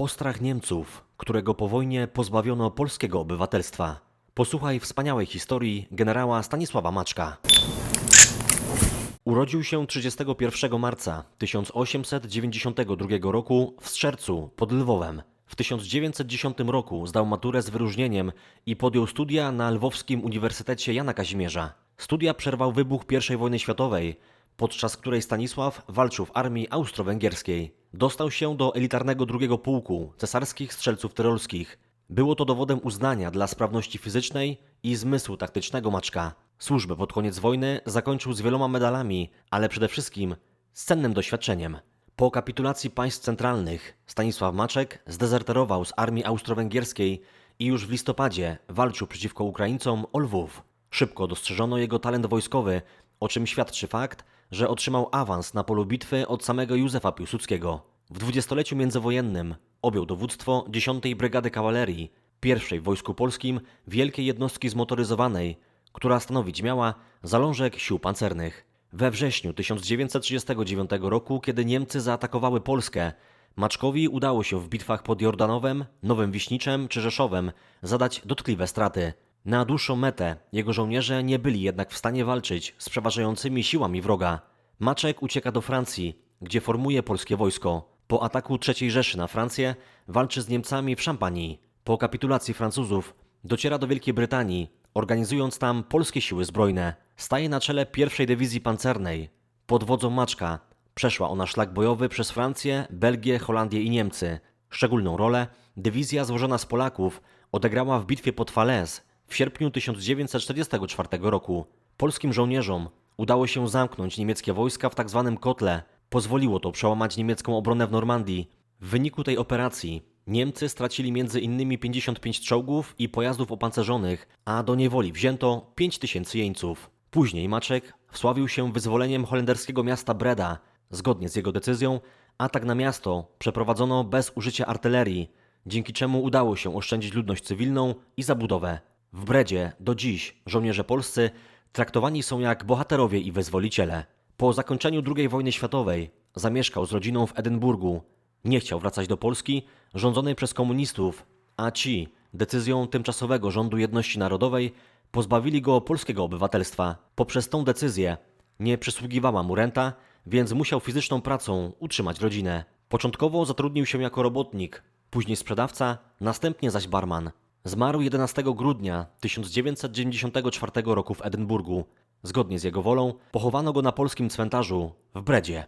Postrach Niemców, którego po wojnie pozbawiono polskiego obywatelstwa. Posłuchaj wspaniałej historii generała Stanisława Maczka. Urodził się 31 marca 1892 roku w Strzelcu pod Lwowem. W 1910 roku zdał maturę z wyróżnieniem i podjął studia na Lwowskim Uniwersytecie Jana Kazimierza. Studia przerwał wybuch I wojny światowej, podczas której Stanisław walczył w armii austro-węgierskiej. Dostał się do elitarnego drugiego pułku cesarskich strzelców tyrolskich. Było to dowodem uznania dla sprawności fizycznej i zmysłu taktycznego Maczka. Służbę pod koniec wojny zakończył z wieloma medalami, ale przede wszystkim z cennym doświadczeniem. Po kapitulacji państw centralnych Stanisław Maczek zdezerterował z armii austro-węgierskiej i już w listopadzie walczył przeciwko Ukraińcom o Lwów. Szybko dostrzeżono jego talent wojskowy, o czym świadczy fakt, że otrzymał awans na polu bitwy od samego Józefa Piłsudskiego. W dwudziestoleciu międzywojennym objął dowództwo 10. Brygady Kawalerii, pierwszej w Wojsku Polskim wielkiej jednostki zmotoryzowanej, która stanowić miała zalążek sił pancernych. We wrześniu 1939 roku, kiedy Niemcy zaatakowały Polskę, Maczkowi udało się w bitwach pod Jordanowem, Nowym Wiśniczem czy Rzeszowem zadać dotkliwe straty. Na dłuższą metę jego żołnierze nie byli jednak w stanie walczyć z przeważającymi siłami wroga. Maczek ucieka do Francji, gdzie formuje polskie wojsko. Po ataku III Rzeszy na Francję walczy z Niemcami w Szampanii. Po kapitulacji Francuzów dociera do Wielkiej Brytanii, organizując tam polskie siły zbrojne. Staje na czele pierwszej dywizji pancernej. Pod wodzą Maczka przeszła ona szlak bojowy przez Francję, Belgię, Holandię i Niemcy. Szczególną rolę dywizja złożona z Polaków odegrała w bitwie pod Falaise w sierpniu 1944 roku. Polskim żołnierzom udało się zamknąć niemieckie wojska w tzw. kotle. Pozwoliło to przełamać niemiecką obronę w Normandii. W wyniku tej operacji Niemcy stracili innymi 55 czołgów i pojazdów opancerzonych, a do niewoli wzięto 5 tysięcy jeńców. Później Maczek wsławił się wyzwoleniem holenderskiego miasta Breda. Zgodnie z jego decyzją, atak na miasto przeprowadzono bez użycia artylerii, dzięki czemu udało się oszczędzić ludność cywilną i zabudowę. W Bredzie do dziś żołnierze polscy traktowani są jak bohaterowie i wyzwoliciele. Po zakończeniu II wojny światowej zamieszkał z rodziną w Edynburgu. Nie chciał wracać do Polski rządzonej przez komunistów, a ci decyzją tymczasowego rządu jedności narodowej pozbawili go polskiego obywatelstwa. Poprzez tą decyzję nie przysługiwała mu renta, więc musiał fizyczną pracą utrzymać rodzinę. Początkowo zatrudnił się jako robotnik, później sprzedawca, następnie zaś barman. Zmarł 11 grudnia 1994 roku w Edynburgu. Zgodnie z jego wolą pochowano go na polskim cmentarzu w Bredzie.